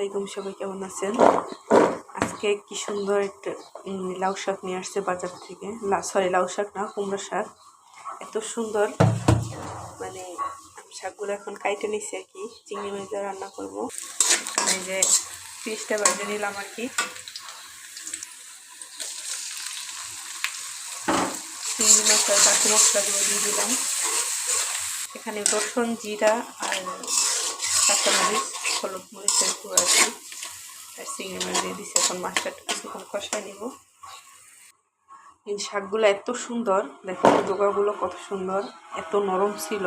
আলাইকুম, সবাই কেমন আছেন? আজকে কি সুন্দর একটা লাউ শাক নিয়ে আসছে বাজার থেকে। সরি লাউ শাক না, কুমড়ো শাক। এত সুন্দর। মানে শাকগুলো এখন কাইটে নিছি আর কি, চিংড়ি মাছ দিয়ে রান্না করব। এই যে পিসটা বেজে নিলাম আর কি। চিংড়ি মাছ আর বাকি মশলাগুলো দিয়ে দিলাম। এখানে রসুন, জিরা আর কাঁচামরিচ হলুদ মরিচের গুঁড়ো আছে। আর চিংড়ি মাছ দিয়ে দিচ্ছি এখন মাছটা কিছুক্ষণ কষায় নিব। এই শাকগুলো এত সুন্দর, দেখো ডোকাগুলো কত সুন্দর, এত নরম ছিল।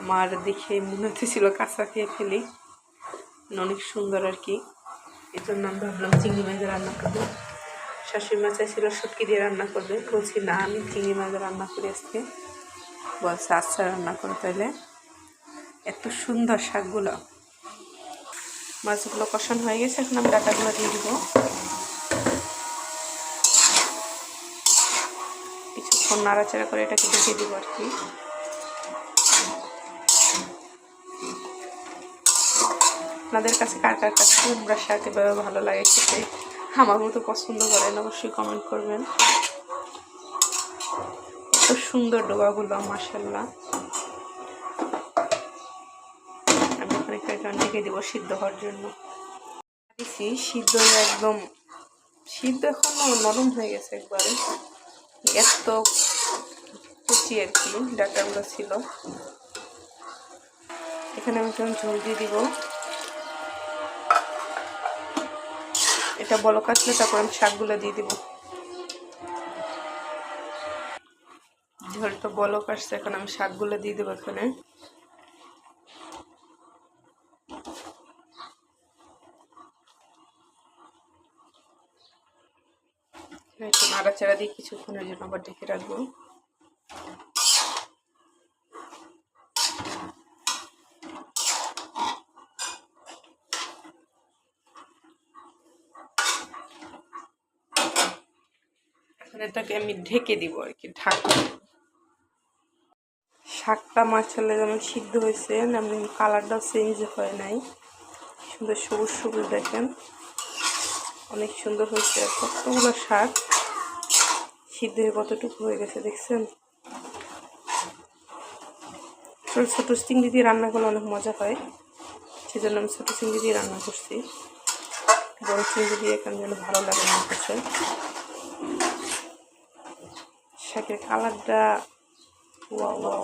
আমার দেখে মনে হতেছিল কাঁচা খেয়ে ফেলি অনেক সুন্দর আর কি। এই জন্য আমি ভাবলাম চিংড়ি মাছ রান্না করব। শাশুড়ি মাছ ছিল শুটকি দিয়ে রান্না করবে, বলছি না, আমি চিংড়ি মাছ রান্না করি আজকে। বলছে আচ্ছা রান্না করো তাহলে এত সুন্দর শাকগুলো। মাছগুলো কষানো হয়ে গেছে, এখন আমি ডাটাগুলো দিয়ে দিব। কিছুক্ষণ নাড়াচাড়া করে এটাকে ঢেকে দিব আর কি। আপনাদের কাছে কার কার কাছে কুমড়া শাক এভাবে ভালো লাগে খেতে আমার মতো পছন্দ করেন অবশ্যই কমেন্ট করবেন। এত সুন্দর ডোবাগুলো মাসাল্লাহ একটা ঢেকে দিব সিদ্ধ হওয়ার জন্য। দিছি, সিদ্ধ একদম, সিদ্ধ এখন নরম হয়ে গেছে একবারে। এত কুচি আর কি, ডাটাগুলো ছিল। এখানে আমি এখন ঝোল দিয়ে দিব। এটা বলো কাটলে তারপর আমি শাকগুলো দিয়ে দিব। ঝোলটা বলো কাটছে এখন আমি শাকগুলো দিয়ে দেবো এখানে। একটু নাড়াচাড়া দিয়ে কিছুক্ষণের জন্য আবার ঢেকে রাখব। এটাকে আমি ঢেকে দিব আর কি, ঢাকা। শাকটা মাছালে যেমন সিদ্ধ হয়েছে তেমন কালারটাও চেঞ্জ হয় নাই। সুন্দর সবুজ সবুজ দেখেন। অনেক সুন্দর হয়েছে। কতগুলো শাক সিদ্ধ হয়ে কতটুকু হয়ে গেছে দেখছেন? ছোটো ছোটো চিংড়ি দিয়ে রান্না করলে অনেক মজা হয়। সেজন্য আমি ছোটো চিংড়ি দিয়ে রান্না করছি। বড় চিংড়ি দিয়ে এখানে যেন ভালো লাগে না কাছে। শাকের কালারটা ওয়া ওয়া